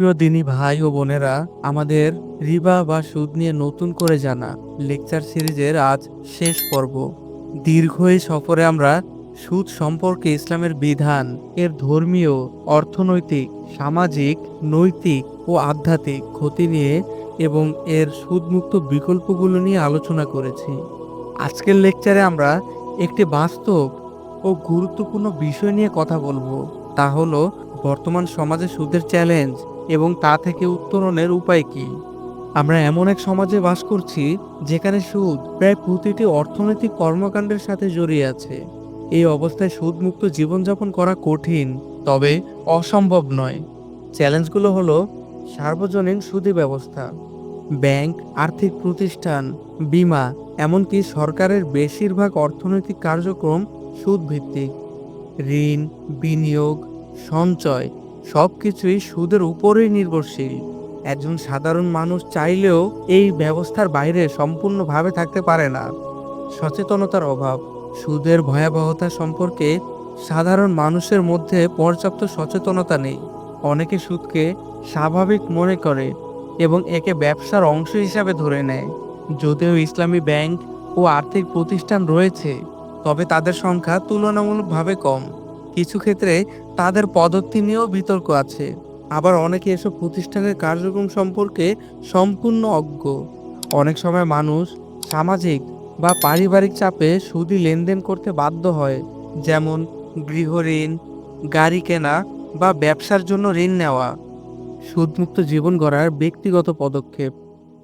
সুপ্রিয় দিনী ভাই ও বোনেরা, আমাদের রিবা বা সুদ নিয়ে নতুন করে জানা লেকচার সিরিজের আজ শেষ পর্ব। দীর্ঘ এই সফরে আমরা সুদ সম্পর্কে ইসলামের বিধান, এর ধর্মীয়, অর্থনৈতিক, সামাজিক, নৈতিক ও আধ্যাত্মিক ক্ষতি নিয়ে এবং এর সুদমুক্ত বিকল্পগুলো নিয়ে আলোচনা করেছি। আজকের লেকচারে আমরা একটি বাস্তব ও গুরুত্বপূর্ণ বিষয় নিয়ে কথা বলব। তা হলো, বর্তমান সমাজে সুদের চ্যালেঞ্জ এবং তা থেকে উত্তরণের উপায় কি? আমরা এমন এক সমাজে বাস করছি, যেখানে সুদ প্রায় প্রতিটি অর্থনৈতিক কর্মকাণ্ডের সাথে জড়িয়ে আছে। এই অবস্থায় সুদমুক্ত জীবনযাপন করা কঠিন, তবে অসম্ভব নয়। চ্যালেঞ্জগুলো হলো, সার্বজনীন সুদী ব্যবস্থা, ব্যাংক, আর্থিক প্রতিষ্ঠান, বিমা, এমনকি সরকারের বেশিরভাগ অর্থনৈতিক কার্যক্রম সুদ ভিত্তিক ঋণ, বিনিয়োগ, সঞ্চয় সব কিছুই সুদের উপরেই নির্ভরশীল। একজন সাধারণ মানুষ চাইলেও এই ব্যবস্থার বাইরে সম্পূর্ণভাবে থাকতে পারে না। সচেতনতার অভাব, সুদের ভয়াবহতা সম্পর্কে সাধারণ মানুষের মধ্যে পর্যাপ্ত সচেতনতা নেই। অনেকে সুদকে স্বাভাবিক মনে করে এবং একে ব্যবসার অংশ হিসাবে ধরে নেয়। যদিও ইসলামী ব্যাংক ও আর্থিক প্রতিষ্ঠান রয়েছে, তবে তাদের সংখ্যা তুলনামূলকভাবে কম। কিছু ক্ষেত্রে তাদের পদ্ধতি নিয়েও বিতর্ক আছে। আবার অনেকে এসব প্রতিষ্ঠানের কার্যক্রম সম্পর্কে সম্পূর্ণ অজ্ঞ। অনেক সময় মানুষ সামাজিক বা পারিবারিক চাপে সুদি লেনদেন করতে বাধ্য হয়, যেমন গৃহঋণ গাড়ি কেনা বা ব্যবসার জন্য ঋণ নেওয়া। সুদমুক্ত জীবন গড়ার ব্যক্তিগত পদক্ষেপ।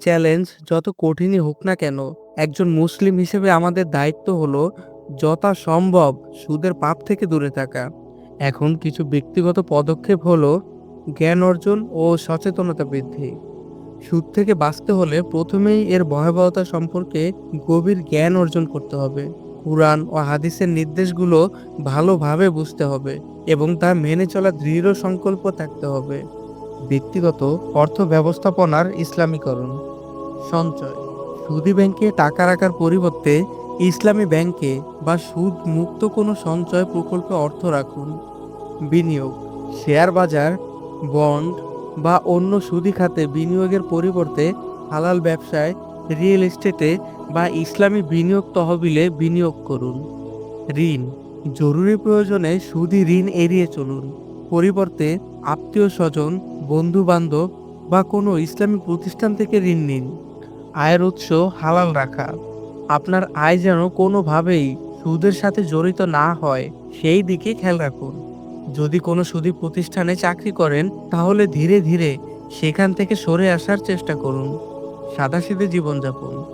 চ্যালেঞ্জ যত কঠিনই হোক না কেন, একজন মুসলিম হিসেবে আমাদের দায়িত্ব হলো যথা সম্ভব সুদের পাপ থেকে দূরে থাকা। এখন কিছু ব্যক্তিগত পদক্ষেপ হলো জ্ঞান অর্জন ও সচেতনতা বৃদ্ধি। সুদ থেকে বাঁচতে হলে প্রথমেই এর ভয়াবহতা সম্পর্কে গভীর জ্ঞান অর্জন করতে হবে। কোরআন ও হাদিসের নির্দেশগুলো ভালোভাবে বুঝতে হবে এবং তা মেনে চলা দৃঢ় সংকল্প থাকতে হবে। ব্যক্তিগত অর্থ ব্যবস্থাপনার ইসলামীকরণ। সঞ্চয়। সুদী ব্যাংকে টাকা রাখার পরিবর্তে ইসলামী ব্যাংকে বা সুদ মুক্ত কোনো সঞ্চয় প্রকল্পে অর্থ রাখুন। বিনিয়োগ, শেয়ার বাজার, বন্ড বা অন্য সুদি খাতে বিনিয়োগের পরিবর্তে হালাল ব্যবসায়, রিয়েল এস্টেটে বা ইসলামী বিনিয়োগ তহবিলে বিনিয়োগ করুন। ঋণ, জরুরি প্রয়োজনে সুদি ঋণ এড়িয়ে চলুন। পরিবর্তে আত্মীয় স্বজন বন্ধু বান্ধব বা কোনো ইসলামী প্রতিষ্ঠান থেকে ঋণ নিন। আয়ের উৎস হালাল রাখা। আপনার আয় যেন কোনোভাবেই সুদের সাথে জড়িত না হয়, সেই দিকে খেয়াল রাখুন। যদি কোনো সুদী প্রতিষ্ঠানে চাকরি করেন, তাহলে ধীরে ধীরে সেখান থেকে সরে আসার চেষ্টা করুন। সাদাসিধে জীবনযাপন।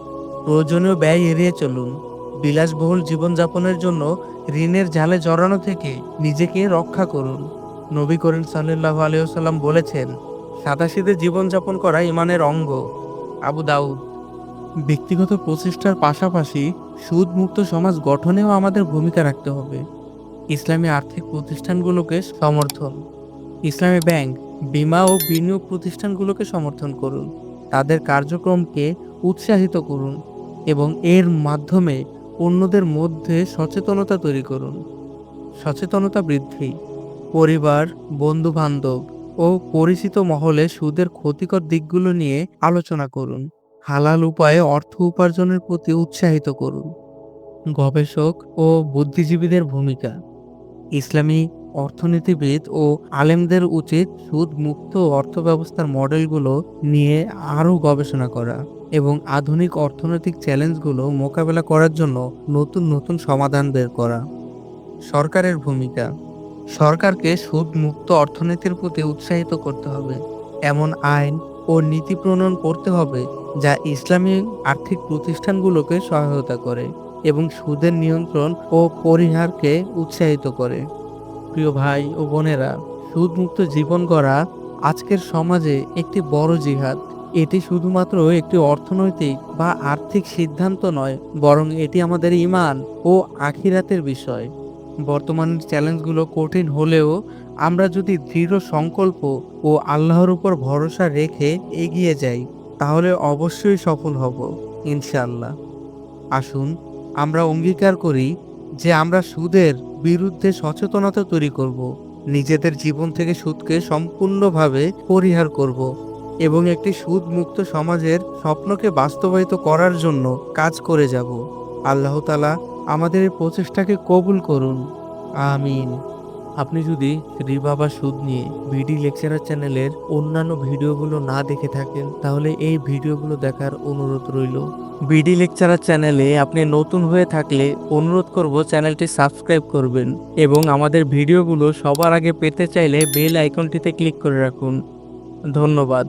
প্রয়োজনীয় ব্যয় এড়িয়ে চলুন। বিলাসবহুল জীবনযাপনের জন্য ঋণের জালে জড়ানো থেকে নিজেকে রক্ষা করুন। নবী করিম সাল্লাহ আলিয়াল্লাম বলেছেন, সাদাসিধে জীবনযাপন করা ইমানের অঙ্গ। আবু দাউদ ব্যক্তিগত প্রচেষ্টার পাশাপাশি সুদমুক্ত সমাজ গঠনেও আমাদের ভূমিকা রাখতে হবে। ইসলামী আর্থিক প্রতিষ্ঠানগুলোকে সমর্থন। ইসলামী ব্যাংক বিমা ও বিনিয়োগ প্রতিষ্ঠানগুলোকে সমর্থন করুন। তাদের কার্যক্রমকে উৎসাহিত করুন এবং এর মাধ্যমে অন্যদের মধ্যে সচেতনতা তৈরি করুন। সচেতনতা বৃদ্ধি। পরিবার বন্ধু বান্ধব ও পরিচিত মহলে সুদের ক্ষতিকর দিকগুলো নিয়ে আলোচনা করুন। হালাল উপায়ে অর্থ উপার্জনের প্রতি উৎসাহিত করুন। গবেষক ও বুদ্ধিজীবীদের ভূমিকা। ইসলামী অর্থনীতিবিদ ও আলেমদের উচিত সুদ মুক্ত অর্থ ব্যবস্থার মডেলগুলো নিয়ে আরও গবেষণা করা এবং আধুনিক অর্থনৈতিক চ্যালেঞ্জগুলো মোকাবেলা করার জন্য নতুন নতুন সমাধান বের করা। সরকারের ভূমিকা। সরকারকে সুদ মুক্ত অর্থনীতির প্রতি উৎসাহিত করতে হবে। এমন আইন ও নীতি প্রণয়ন করতে হবে যা ইসলামী আর্থিক প্রতিষ্ঠানগুলোকে সহায়তা করে এবং সুদের নিয়ন্ত্রণ ও পরিহারকে উৎসাহিত করে। প্রিয় ভাই ও বোনেরা, সুদমুক্ত জীবন গড়া আজকের সমাজে একটি বড় জিহাদ। এটি শুধুমাত্র একটি অর্থনৈতিক বা আর্থিক সিদ্ধান্ত নয়, বরং এটি আমাদের ইমান ও আখিরাতের বিষয়। বর্তমানের চ্যালেঞ্জগুলো কঠিন হলেও আমরা যদি দৃঢ় সংকল্প ও আল্লাহর উপর ভরসা রেখে এগিয়ে যাই তাহলে অবশ্যই সফল হব ইনশাল্লাহ আসুন, আমরা অঙ্গীকার করি যে আমরা সুদের বিরুদ্ধে সচেতনতা তৈরি করব, নিজেদের জীবন থেকে সুদকে সম্পূর্ণভাবে পরিহার করব এবং একটি সুদ মুক্ত সমাজের স্বপ্নকে বাস্তবায়িত করার জন্য কাজ করে যাব। আল্লাহ তালা আমাদের এই প্রচেষ্টাকে কবুল করুন। আমিন। আপনি যদি রিবা সুদ নিয়ে বিডি লেকচারার চ্যানেলের অন্যান্য ভিডিওগুলো না দেখে থাকেন, তাহলে এই ভিডিওগুলো দেখার অনুরোধ রইল। বিডি লেকচারার চ্যানেলে আপনি নতুন হয়ে থাকলে অনুরোধ করব চ্যানেলটি সাবস্ক্রাইব করবেন এবং আমাদের ভিডিওগুলো সবার আগে পেতে চাইলে বেল আইকনটিতে ক্লিক করে রাখুন। ধন্যবাদ।